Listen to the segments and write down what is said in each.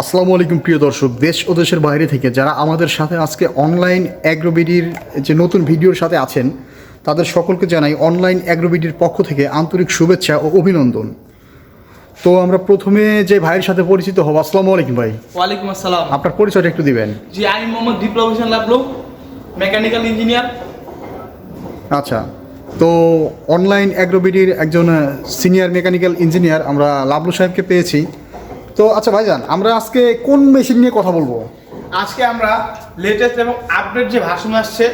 আসসালামু আলাইকুম প্রিয় দর্শক। দেশ ও দেশের বাইরে থেকে যারা আমাদের সাথে আজকে অনলাইন অ্যাগ্রোবিডির যে নতুন ভিডিওর সাথে আছেন তাদের সকলকে জানাই অনলাইন অ্যাগ্রোবিডির পক্ষ থেকে আন্তরিক শুভেচ্ছা ও অভিনন্দন। তো আমরা প্রথমে যে ভাইয়ের সাথে পরিচিত হব আসসালামু আলাইকুম ভাই। ওয়ালাইকুম আসসালাম। আপনার পরিচয়টা একটু দিবেন। জি আমি মোহাম্মদ বিপ্লব হোসেন লাবলু মেকানিক্যাল ইঞ্জিনিয়ার আচ্ছা তো অনলাইন অ্যাগ্রোবিডির একজন সিনিয়র মেকানিক্যাল ইঞ্জিনিয়ার আমরা লাবলু সাহেবকে পেয়েছি। তো আচ্ছা ভাইজান আমরা আজকে কোন মেশিন নিয়ে কথা বলব? আজকে আমরা লেটেস্ট এবং আপডেট যে ভার্সন আসছে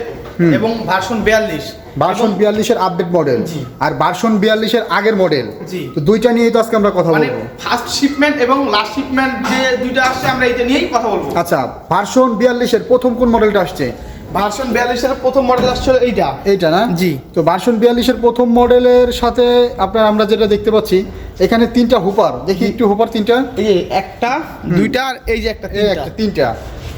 এবং ভার্সন বিয়াল্লিশ। ভার্সন বিয়াল্লিশের আপডেট মডেল আর ভার্সন বিয়াল্লিশের আগের মডেল তো দুইটা নিয়েই তো আজকে আমরা কথা মানে বলব। ফার্স্ট শিপমেন্ট এবং লাস্ট শিপমেন্ট যে দুইটা আসছে আমরা এটা নিয়েই কথা বলব। আচ্ছা ভার্সন বিয়াল্লিশের প্রথম কোন মডেলটা আসছে? ভার্সন বিয়াল্লিশের প্রথম মডেল আসছিল এইটা। এইটা না? জি। তো ভার্সন বিয়াল্লিশের প্রথম মডেলের সাথে আপনার আমরা যেটা দেখতে পাচ্ছি এখানে তিনটা হুপার। দেখি একটু হুপার তিনটা। এই একটা দুইটা আর এই যে একটা তিনটা। একটা তিনটা।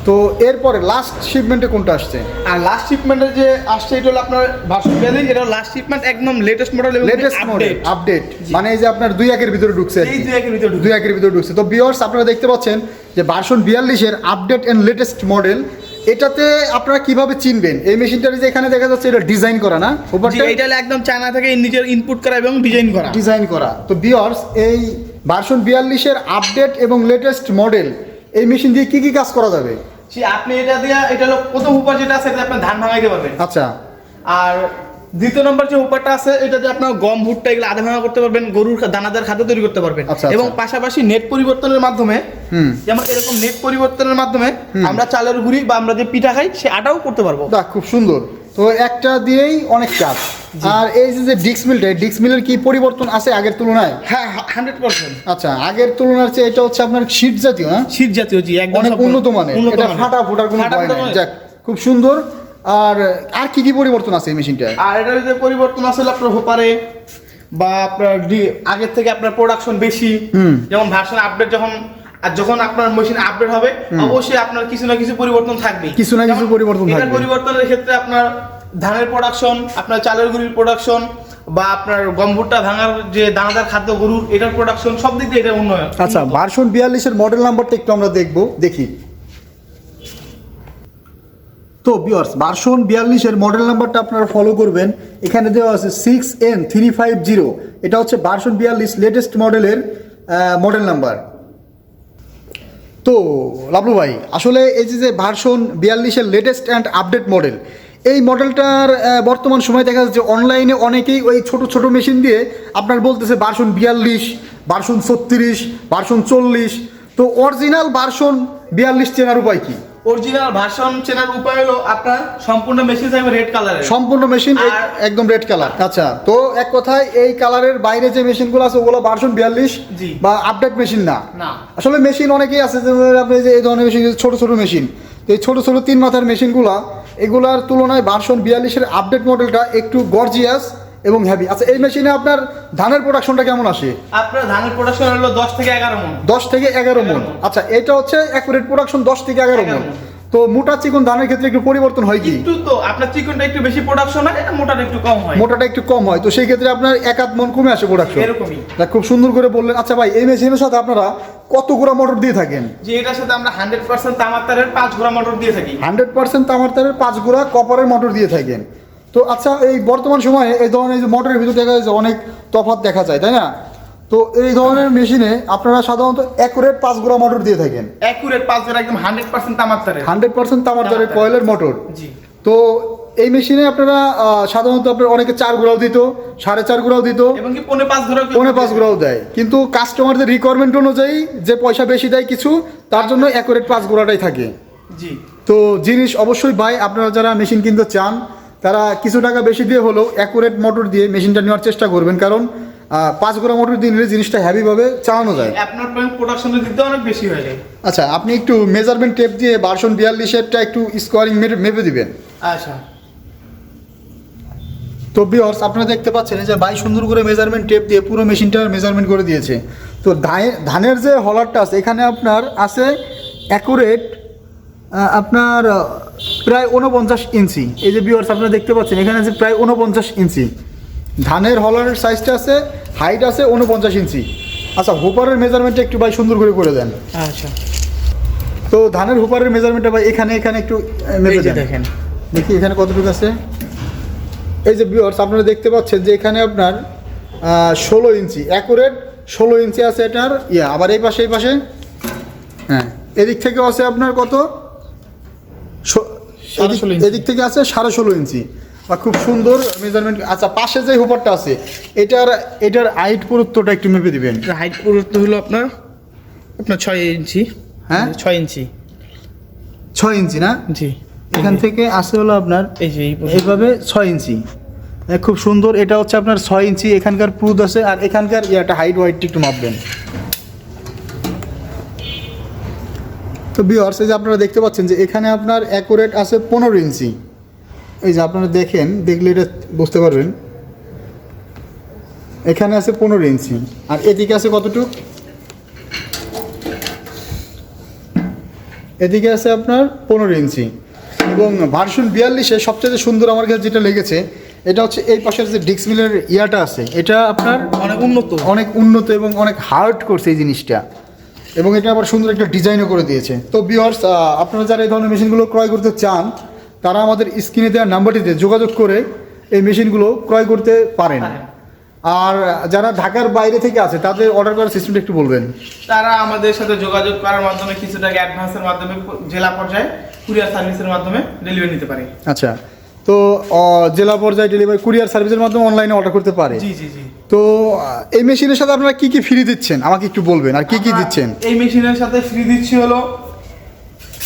তো এরপরে লাস্ট শিপমেন্টে কোনটা আসছে? আর লাস্ট শিপমেন্টের যে আসছে এটা হলো আপনার ভার্সন বিয়াল্লিশ। এটা লাস্ট শিপমেন্ট একদম latest model latest model update update মানে এই যে আপনার দুই একের ভিতরে ঢুকছে এই দুই একের ভিতরে দুই একের ভিতরে ঢুকছে। তো বিয়ার্স আপনারা দেখতে পাচ্ছেন যে ভার্সন বিয়াল্লিশের আপডেট অ্যান্ড লেটেস্ট মডেল এটাতে আপনারা কীভাবে চিনবেন? এই মেশিনটা যে এখানে দেখা যাচ্ছে এটা ডিজাইন করা না? উপরটা এটা একদম চায়না থেকে নিজের ইনপুট করা এবং ডিজাইন করা। ডিজাইন করা। তো বিয়ার্স এই ভার্সন বিয়াল্লিশের আপডেট এবং লেটেস্ট মডেল এই মেশিন দিয়ে কি কি কাজ করা যাবে? আপনি এটা দিয়ে এটা হলো প্রথম উপার যেটা আছে এটা আপনি ধান ভাঙাইতে পারবেন। আচ্ছা। আর দ্বিতীয় নম্বর যে উপারটা আছে এটা দিয়ে আপনার গম ভুট্টা এগুলো আধা ভাঙা করতে পারবেন গরুর দানাদার খাদ্য তৈরি করতে পারবেন। আচ্ছা, আচ্ছা। এবং পাশাপাশি নেট পরিবর্তনের মাধ্যমে যেমন এরকম নেট পরিবর্তনের মাধ্যমে আমরা চালের গুঁড়ি বা আমরা যে পিঠা খাই সে আটাও করতে পারব। বাহ খুব সুন্দর। তো একটা দিয়েই অনেক কাজ আর এই যে যে ডিক্স মিলটা ডিক্স মিলের কি পরিবর্তন আছে আগের তুলনায়? হ্যাঁ হান্ড্রেড পার্সেন্ট আচ্ছা আগের তুলনার চেয়ে এটা হচ্ছে আপনার শীত জাতীয় হ্যাঁ? শীত জাতীয় জি একদম অনেক উন্নত মানের। উন্নত এটা। ফাটা ফোটার কোনো ভয় নাই। যাক খুব সুন্দর। আর আর কি কি পরিবর্তন আছে এই মেশিনটায় আর এটার যে পরিবর্তন আসলে আপনার হোপারে বা আপনার আগের থেকে আপনার প্রোডাকশন বেশি। যেমন ভার্সন আপডেট যখন আর যখন আপনার মেশিন আপডেট হবে অবশ্যই আপনার কিছু না কিছু পরিবর্তন থাকবে। কিছু না কিছু পরিবর্তন থাকবে। পরিবর্তনের ক্ষেত্রে আপনার ধানের প্রোডাকশন আপনার চালের গুঁড়ির প্রোডাকশন বা আপনার গম ভুট্টা ভাঙার যে দানাদার খাদ্য গরুর এটার প্রোডাকশন সব দিক দিয়ে এটা উন্নয়ন। আচ্ছা ভার্সন বিয়াল্লিশের মডেল নাম্বারটা একটু আমরা দেখব দেখি। তো বিয়ার্স ভার্সন বিয়াল্লিশের মডেল নাম্বারটা আপনারা ফলো করবেন। এখানে দেওয়া আছে six N three five zero এটা হচ্ছে ভার্সন বিয়াল্লিশ লেটেস্ট মডেলের মডেল নাম্বার তো, লাবলু ভাই, আসলে এই যে ভার্সন বিয়াল্লিশের লেটেস্ট অ্যান্ড আপডেট মডেল এই মডেলটার বর্তমান সময় দেখা যাচ্ছে অনলাইনে অনেকেই ওই ছোট ছোট মেশিন দিয়ে আপনার বলতেছে ভার্সন বিয়াল্লিশ ভার্সন ছত্রিশ ভার্সন চল্লিশ। তো অরিজিনাল ভার্সন বিয়াল্লিশ চেনার উপায় কি? অরিজিনাল ভার্সন চেনার উপায় হলো আপনার সম্পূর্ণ মেশিন থাকবে রেড কালারের সম্পূর্ণ মেশিন একদম রেড কালার আচ্ছা তো এক কথায় এই কালারের বাইরে যে মেশিনগুলো আছে ওগুলো ভার্সন বিয়াল্লিশ বা আপডেট মেশিন না। আসলে মেশিন অনেকেই আছে যে আপনি যে এই ধরনের মেশিন ছোট ছোট মেশিন তো এই ছোট ছোট তিন মাথার মেশিনগুলো এগুলার তুলনায় ভার্সন বিয়াল্লিশের আপডেট মডেলটা একটু গর্জিয়াস এবং হেভি আচ্ছা এই মেশিনে আপনার ধানের প্রোডাকশনটা কেমন আসে? আপনার ধানের প্রোডাকশন হলো দশ থেকে এগারো মন। দশ থেকে এগারো মন। আচ্ছা এটা হচ্ছে অ্যাকুরেট প্রোডাকশন দশ থেকে এগারো মন। তো মোটা চিকন ধানের ক্ষেত্রে একটু পরিবর্তন হয় কি? একটু তো আপনার চিকনটা একটু বেশি প্রোডাকশন হয় এটা মোটাটা একটু কম হয়। মোটাটা একটু কম হয়। তো সেই ক্ষেত্রে আপনার এক আধ মন কমে আসে প্রোডাকশন এরকমই। তা খুব সুন্দর করে বললেন। আচ্ছা ভাই এই মেশিনের সাথে আপনারা কত গুঁড়া মোটর দিয়ে থাকেন? যে এটার সাথে আমরা হান্ড্রেড পার্সেন্ট তামার তারের পাঁচ ঘোড়া মোটর দিয়ে থাকি। হান্ড্রেড পার্সেন্ট তামার তারের পাঁচ গুঁড়া কপারের মোটর দিয়ে থাকেন। তো আচ্ছা এই বর্তমান সময়ে এই ধরনের যে মোটরের ভিতর দেখা যায় যে অনেক তফাৎ দেখা যায় তাই না? তো এই ধরনের মেশিনে আপনারা সাধারণত অ্যাকুরেট পাঁচ গোড়া মোটর দিয়ে থাকেন। অ্যাকুরেট পাঁচ ঘোড়া একদম হান্ড্রেড পার্সেন্ট তামার তারের হান্ড্রেড পার্সেন্ট তামার তারের কয়েলের মোটর জি। তো এই মেশিনে আপনারা সাধারণত আপনার অনেকে চার গোড়াও দিত সাড়ে চার গোড়াও দিত এবং কি পনে পাঁচ ঘোড়া পৌনে পাঁচ গুঁড়াও দেয়। কিন্তু কাস্টমারদের রিকোয়ারমেন্ট অনুযায়ী যে পয়সা বেশি দেয় কিছু তার জন্য অ্যাকুরেট পাঁচ গোড়াটাই থাকে। জি। তো জিনিস অবশ্যই ভাই আপনারা যারা মেশিন কিনতে চান তারা কিছু টাকা বেশি দিয়ে হলেও অ্যাকুরেট মোটর দিয়ে মেশিনটা নেওয়ার চেষ্টা করবেন। কারণ পাঁচ গুঁড়া মোটর দিয়ে নিলে জিনিসটা হ্যাভিভাবে চালানো যায়। আপনার প্রোডাকশন দিতে অনেক বেশি হয়ে যায়। আচ্ছা আপনি একটু মেজারমেন্ট টেপ দিয়ে ভার্সন বিয়াল্লিশেরটা একটু স্কোয়ারিং মেপে দিবেন। আচ্ছা। তো বিয়র্স আপনারা দেখতে পাচ্ছেন যে বাই সুন্দর করে মেজারমেন্ট টেপ দিয়ে পুরো মেশিনটার মেজারমেন্ট করে দিয়েছে। তো ধানে- ধানের যে হলারটা আছে এখানে আপনার আছে অ্যাকুরেট আপনার প্রায় উনপঞ্চাশ ইঞ্চি। এই যে বিয়র্স আপনারা দেখতে পাচ্ছেন এখানে আছে প্রায় উনপঞ্চাশ ইঞ্চি। ধানের হলারের সাইজটা আছে হাইট আছে উনপঞ্চাশ ইঞ্চি। আচ্ছা হোপারের মেজারমেন্টটা একটু ভাই সুন্দর করে করে দেন। আচ্ছা। তো ধানের হুপারের মেজারমেন্টটা ভাই এখানে এখানে একটু মেপে দেখেন। দেখি এখানে কতটুকু আছে। এই যে ভিউয়ার্স আপনারা দেখতে পাচ্ছেন যে এখানে আপনার ষোলো ইঞ্চি অ্যাকুরেট ষোলো ইঞ্চি আছে এটার ইয়া। আবার এই পাশে এই পাশে হ্যাঁ এদিক থেকেও আছে আপনার কত? এদিক- থেকে আছে সাড়ে ষোলো ইঞ্চি। বা খুব সুন্দর মেজারমেন্ট আচ্ছা পাশে যে হুপারটা আছে এটার এটার হাইট পুরুত্বটা একটু মেপে দিবেন। হাইট পুরুত্ব হলো আপনার আপনার ছয় ইঞ্চি। হ্যাঁ? ছয় ইঞ্চি। ছয় ইঞ্চি না? জি। এখান থেকে আসে হলো আপনার এই যে এইভাবে ছয় ইঞ্চি। খুব সুন্দর এটা হচ্ছে আপনার ছয় ইঞ্চি এখানকার প্রুদ আছে আর এখানকার ইয়াটা হাইট ওয়াইটটি একটু মাপবেন। তো বিয়ার্স এই যে আপনারা দেখতে পাচ্ছেন যে এখানে আপনার অ্যাকুরেট আছে পনেরো ইঞ্চি। এই যে আপনারা দেখেন দেখলে এটা বুঝতে পারবেন। এখানে আছে পনেরো ইঞ্চি। আর এদিকে আছে কতটুক? এদিকে আছে আপনার পনেরো ইঞ্চি। এবং ভার্সন বিয়াল্লিশে সবচেয়ে সুন্দর আমার কাছে যেটা লেগেছে এটা হচ্ছে এই পাশের যে ডিক্স মিলের ইয়াটা আছে এটা আপনার অনেক উন্নত। অনেক উন্নত এবং অনেক হার্ড করছে এই জিনিসটা। এবং এটা আবার সুন্দর একটা ডিজাইনও করে দিয়েছে। তো বিয়ার্স আপনারা যারা এই ধরনের মেশিনগুলো ক্রয় করতে চান তারা আমাদের স্ক্রিনে দেওয়া নাম্বারটিতে যোগাযোগ করে এই মেশিনগুলো ক্রয় করতে পারেন। আর যারা ঢাকার বাইরে থেকে আছে তাদের অর্ডার করার সিস্টেমটা একটু বলবেন। তারা আমাদের সাথে যোগাযোগ করার মাধ্যমে কিছু টাকা অ্যাডভান্সের মাধ্যমে জেলা পর্যায়ে কুরিয়ার সার্ভিসের মাধ্যমে ডেলিভারি নিতে পারে। আচ্ছা। তো জেলা পর্যায়ে ডেলিভারি কুরিয়ার সার্ভিসের মাধ্যমে অনলাইনে অর্ডার করতে পারে। জি জি জি। তো এই মেশিনের সাথে আপনারা কি কি ফ্রি দিচ্ছেন? আমাকে একটু বলবেন আর কি কি দিচ্ছেন? এই মেশিনের সাথে ফ্রি দিচ্ছি হলো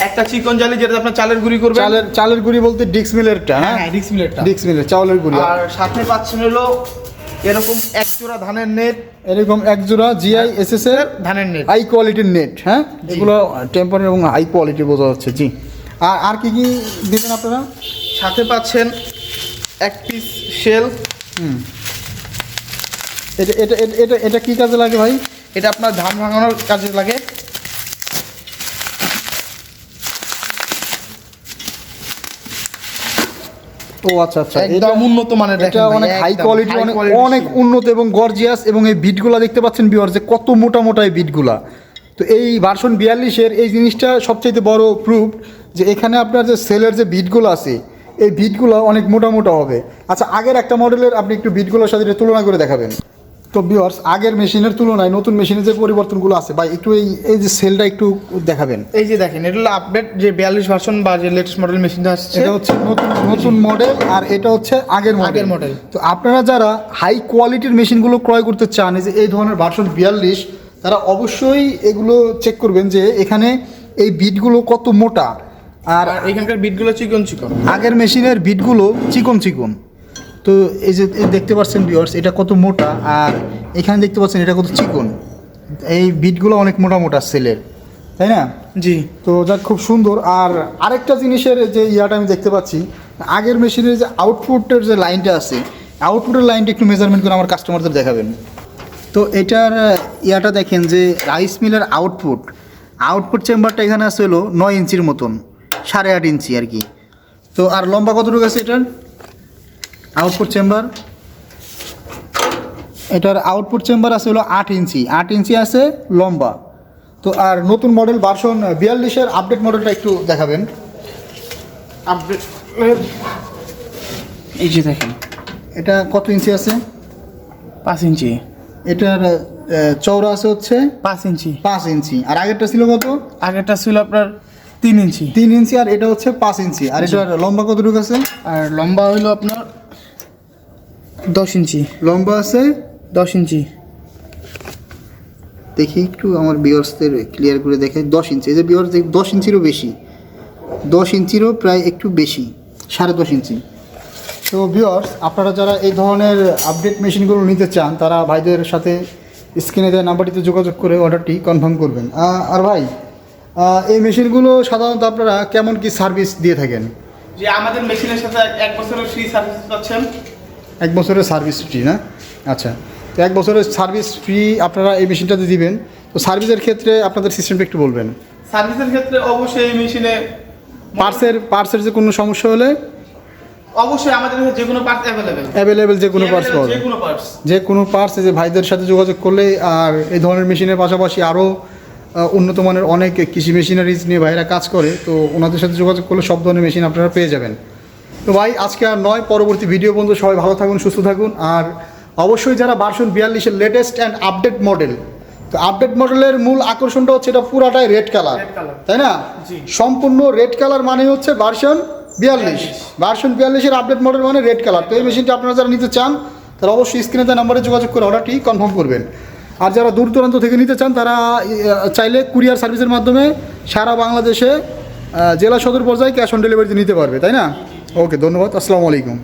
একটা চিকন জালি যেটা আপনার চালের গুঁড়ি করবে চালের চালের গুঁড়ি বলতে ডিক্স মিলেরটা হ্যাঁ? হ্যাঁ ডিক্স মিলেটটা ডিক্স মিলের চাউলের গুঁড়ি। আর সাথে পাচ্ছেন হলো এরকম এক জোড়া ধানের নেট। এরকম এক জোড়া জিআই এসএস এর ধানের নেট। হাই কোয়ালিটির নেট হ্যাঁ? এগুলো টেম্পার এবং হাই কোয়ালিটি বোঝা যাচ্ছে জি। আর আর কি কি দিবেন আপনারা? সাথে পাচ্ছেন এক পিস শেল হুম। এটা এটা এটা- এটা কি কাজে লাগে ভাই? এটা আপনার ধান ভাঙানোর কাজে লাগে। ও আচ্ছা আচ্ছা। এটা উন্নত মানের এটা অনেক হাই কোয়ালিটি অনেক অনেক উন্নত এবং গর্জিয়াস এবং এই বিটগুলা দেখতে পাচ্ছেন বিওর যে কত মোটা মোটা এই বিটগুলা তো এই ভার্সন বিয়াল্লিশের এই জিনিসটা সবচেয়ে বড় প্রুফ যে এখানে আপনার যে সেলের যে বিটগুলো আছে এই বিটগুলো অনেক মোটা মোটা হবে। আচ্ছা আগের একটা মডেলের আপনি একটু বিটগুলোর সাথে তুলনা করে দেখাবেন। তো বিওর্স আগের মেশিনের তুলনায় নতুন মেশিনের যে পরিবর্তনগুলো আছে বা একটু এই এই যে সেলটা একটু দেখাবেন। এই যে দেখেন এটা হলো আপডেট যে বিয়াল্লিশ ভার্সন বা যে লেটেস্ট মডেল মেশিনটা আসছে। এটা হচ্ছে নতুন নতুন মডেল আর এটা হচ্ছে আগের মডেল আগের model। তো আপনারা যারা হাই কোয়ালিটির মেশিনগুলো ক্রয় করতে চান এই যে এই ধরনের ভার্সন বিয়াল্লিশ তারা অবশ্যই এগুলো চেক করবেন যে এখানে এই বিটগুলো কত মোটা। আর এখানকার বিটগুলো চিকন চিকন। আগের মেশিনের বিটগুলো চিকন চিকন। তো এই যে দেখতে পাচ্ছেন বিয়ার্স এটা কত মোটা আর এখানে দেখতে পাচ্ছেন এটা কত চিকন। এই বিটগুলো অনেক মোটা মোটা সেলের তাই না? জি। তো যাক খুব সুন্দর। আর আরেকটা জিনিসের যে ইয়াটা আমি দেখতে পাচ্ছি আগের মেশিনের যে আউটপুটের যে লাইনটা আছে আউটপুটের লাইনটা একটু মেজারমেন্ট করে আমার কাস্টমারদের দেখাবেন। তো এটার ইয়াটা দেখেন যে রাইস মিলের আউটপুট আউটপুট চেম্বারটা এখানে আছে হলো নয় ইঞ্চির মতন। সাড়ে আট ইঞ্চি আর কি। তো আর লম্বা কতটুকু আছে এটার? আউটপুট চেম্বার এটার আউটপুট চেম্বার আছে হলো আট ইঞ্চি। আট ইঞ্চি আছে লম্বা। তো আর নতুন মডেল ভার্সন বিয়াল্লিশের আপডেট মডেলটা একটু দেখাবেন। আপডেট এই যে দেখেন। এটা কত ইঞ্চি আছে? পাঁচ ইঞ্চি। এটার চওড়া আছে হচ্ছে পাঁচ ইঞ্চি। পাঁচ ইঞ্চি। আর আগেরটা ছিল কত? আগেরটা ছিল আপনার তিন ইঞ্চি। তিন ইঞ্চি আর এটা হচ্ছে পাঁচ ইঞ্চি। আর এটার লম্বা কতটুকু আছে? আর লম্বা হইল আপনার দশ ইঞ্চি। লম্বা আছে? দশ ইঞ্চি। দেখি একটু আমার বিয়ার্সদের ক্লিয়ার করে দেখে দশ ইঞ্চি। এই যে বিয়ার্স দশ ইঞ্চিরও বেশি। দশ ইঞ্চিরও প্রায় একটু বেশি। সাড়ে দশ ইঞ্চি। তো বিয়ার্স আপনারা যারা এই ধরনের আপডেট মেশিনগুলো নিতে চান তারা ভাইদের সাথে স্ক্রিনে দেওয়া নাম্বারটিতে যোগাযোগ করে অর্ডারটি কনফার্ম করবেন। আর ভাই এই মেশিনগুলো সাধারণত আপনারা কেমন কি সার্ভিস দিয়ে থাকেন? যে আমাদের মেশিনের সাথে এক- বছরের ফ্রি সার্ভিস পাচ্ছেন। এক বছরের সার্ভিস ফ্রি না? আচ্ছা তো এক বছরের সার্ভিস ফ্রি আপনারা এই মেশিনটাতে দিবেন। তো সার্ভিসের ক্ষেত্রে আপনাদের সিস্টেমটা একটু বলবেন। সার্ভিসের ক্ষেত্রে অবশ্যই এই মেশিনে পার্সের পার্সের যে কোনো সমস্যা হলে? অবশ্যই আমাদের কাছে যে কোনো পার্টস অ্যাভেলেবেল অ্যাভেলেবেল যে কোনো পার্টস পাওয়া যে কোনো পার্টস যে কোনো পার্টস যে ভাইদের সাথে যোগাযোগ করলে আর এই ধরনের মেশিনের পাশাপাশি আরও উন্নত মানের অনেক কৃষি মেশিনারিজ নিয়ে ভাইরা কাজ করে তো ওনাদের সাথে যোগাযোগ করলে সব ধরনের মেশিন আপনারা পেয়ে যাবেন। তো ভাই আজকে আর নয় পরবর্তী ভিডিও বন্ধু সবাই ভালো থাকুন সুস্থ থাকুন। আর অবশ্যই যারা ভার্সন বিয়াল্লিশের লেটেস্ট অ্যান্ড আপডেট মডেল তো আপডেট মডেলের মূল আকর্ষণটা হচ্ছে এটা পুরাটাই রেড কালার তাই না? সম্পূর্ণ রেড কালার মানে হচ্ছে ভার্সন বিয়াল্লিশ। ভার্সন বিয়াল্লিশের আপডেট মডেল মানে রেড কালার তো এই মেশিনটা আপনারা যারা নিতে চান তারা অবশ্যই স্ক্রিনে দেওয়া নাম্বারে যোগাযোগ করে অর্ডারটি কনফার্ম করবেন। আর যারা দূর দূরান্ত থেকে নিতে চান, তারা চাইলে কুরিয়ার সার্ভিসের মাধ্যমে সারা বাংলাদেশে জেলা সদর পর্যায়ে ক্যাশ অন ডেলিভারিতে নিতে পারবে, তাই না? ওকে, ধন্যবাদ, আসসালামু আলাইকুম।